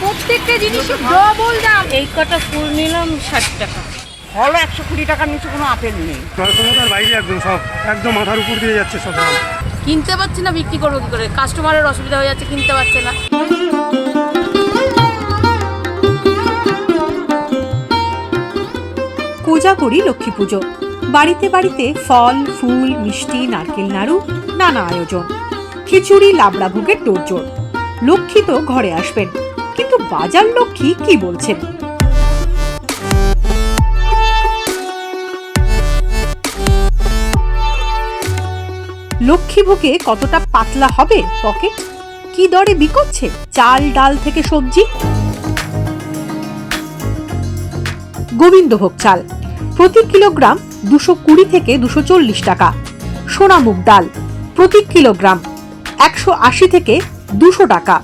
প্রত্যেকটা জিনিসের ডবল দাম। এই কটা ফুল নিলাম ষাট টাকা। হলো একশো কুড়ি টাকার নিচে কোনো আপেল নেই। ক্রয় ক্ষমতার বাইরে একদম সব একদম মাথার উপর দিয়ে যাচ্ছে সব দাম। কিনতে পারছি না বিক্রি করব কি করে? কাস্টমারের অসুবিধা হয়ে যাচ্ছে কিনতে পারছে না। কোজাগরি লক্ষ্মী পুজো। বাড়িতে বাড়িতে ফল ফুল মিষ্টি নারকেল নাড়ু নানা আয়োজন। খিচুড়ি লাবড়া ভোগের তোড়জোড়। লক্ষ্মী তো ঘরে আসবেন। কিন্তু বাজার লক্ষ্মী কি বলছেন। লক্ষ্মী ভোগে কতটা পাতলা হবে পকেট? কি দরে বিকোচ্ছে চাল, ডাল থেকে সবজি? গোবিন্দভোগ চাল, প্রতি কিলোগ্রাম দুশো কুড়ি থেকে দুশো চল্লিশ টাকা। সোনামুগ ডাল, প্রতি কিলোগ্রাম একশো আশি থেকে দুশো টাকা।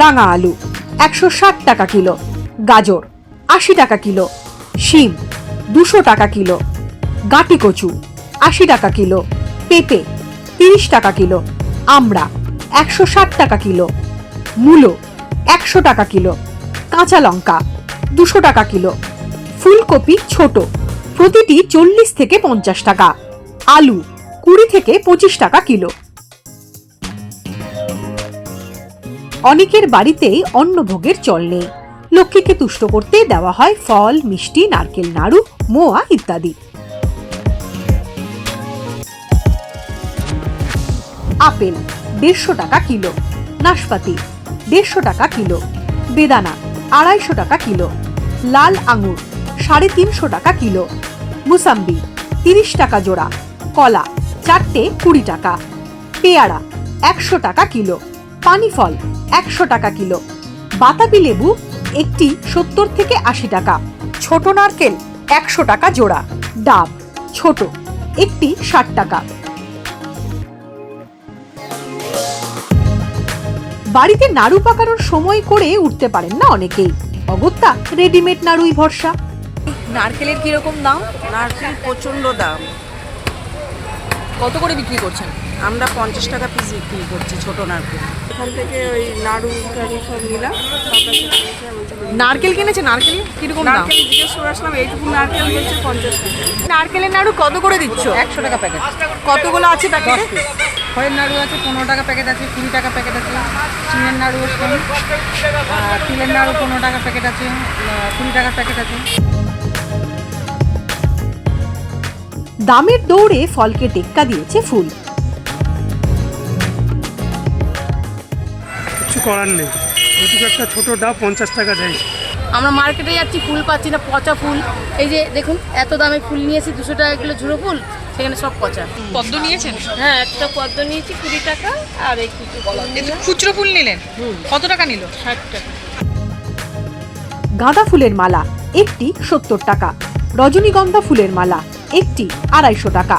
রাঙা আলু। একশো ষাট টাকা কিলো। গাজর আশি টাকা কিলো। শিম দুশো টাকা কিলো। গাঁটি কচু আশি টাকা কিলো। পেঁপে তিরিশ টাকা কিলো। আমড়া একশো ষাট টাকা কিলো। মূলো একশো টাকা কিলো। কাঁচা লঙ্কা দুশো টাকা কিলো। ফুলকপি ছোট, প্রতিটি চল্লিশ থেকে পঞ্চাশ টাকা। আলু কুড়ি থেকে পঁচিশ টাকা কিলো। অনেকের বাড়িতেই অন্নভোগের চল নেই। লক্ষ্মীকে তুষ্ট করতে দেওয়া হয় ফল, মিষ্টি, নারকেল, নাড়ু, মোয়া ইত্যাদি। আপেল, দেড়শো টাকা কিলো। নাশপাতি, দেড়শো টাকা কিলো। বেদানা, আড়াইশো টাকা কিলো। লাল আঙুর, সাড়ে তিনশো টাকা কিলো। মুসাম্বি, তিরিশ টাকা জোড়া। কলা, চারটে কুড়ি টাকা। পেয়ারা, একশো টাকা কিলো। পানি ফল একশো টাকা কিলো। বাতাবি লেবু একটি সত্তর থেকে আশি টাকা। ছোট নারকেল একশো টাকা জোড়া। ডাব ছোট একটি ষাট টাকা। বাড়িতে নাড়ু পাকানোর সময় করে উঠতে পারেন না অনেকেই। অগত্যা রেডিমেড নাড়ুই ভরসা। নারকেলের কীরকম দাম? নারকেল প্রচণ্ড দাম। কত করে বিক্রি করছেন? আমরা পঞ্চাশ টাকা পিস বিক্রি করছি ছোট নারকেল। এখান থেকে ওই নাড়ু টাড়ু সব নিলাম। নারকেল কিনেছে? নারকেল কীরকম দাম? নারকেল জিজ্ঞেস করে আসলাম এইটুকু নারকেল হচ্ছে পঞ্চাশ টাকা নারকেলের নাড়ু কত করে দিচ্ছ? একশো টাকা প্যাকেট কতগুলো আছে প্যাকেটে খয়ের নাড়ু আছে পনেরো টাকা প্যাকেট আছে কুড়ি টাকা প্যাকেট আছে চিনের নাড়ু আছে আর তিলের নাড়ু পনেরো টাকা প্যাকেট আছে কুড়ি টাকা প্যাকেট আছে। দামের দৌড়ে ফলকে টেক্কা দিয়েছে ফুল। কিছু করার নেই। ওইটুকু একটা ছোটো ডাব পঞ্চাশ টাকা চাইছে আমরা মার্কেটে যাচ্ছি ফুল পাচ্ছি না পচা ফুল। এই যে দেখুন এত দামে ফুল নিয়েছি দুশো টাকা কিলো ঝুড়ো ফুল সেখানে সব পচা। পদ্ম নিয়েছেন? হ্যাঁ একটা পদ্ম নিয়েছি কুড়ি টাকা আর এই কিছু একটু খুচরো ফুল নিলেন? কত টাকা নিল? ষাট টাকা। গাঁদা ফুলের মালা একটি সত্তর টাকা। রজনীগন্ধা ফুলের মালা, একটি আড়াইশো টাকা।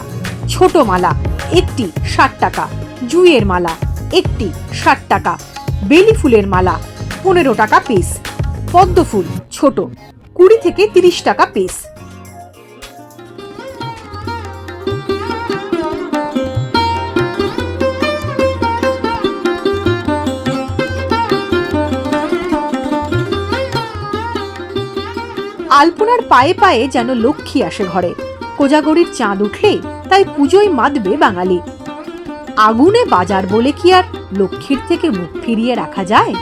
ছোট মালা, একটি ষাট টাকা। জুয়ের মালা, একটি ষাট টাকা। বেলি ফুলের মালা, পনেরো টাকা পিস পদ্ম ফুল, ছোট। কুড়ি থেকে তিরিশ টাকা পিস আলপনার পায়ে পায়ে যেন লক্ষ্মী আসে ঘরে। কোজাগরির চাঁদ উঠলেই তাই পুজোয় মাতবে বাঙালি। আগুনে বাজার বলে কি আর লক্ষ্মীর থেকে মুখ ফিরিয়ে রাখা যায়?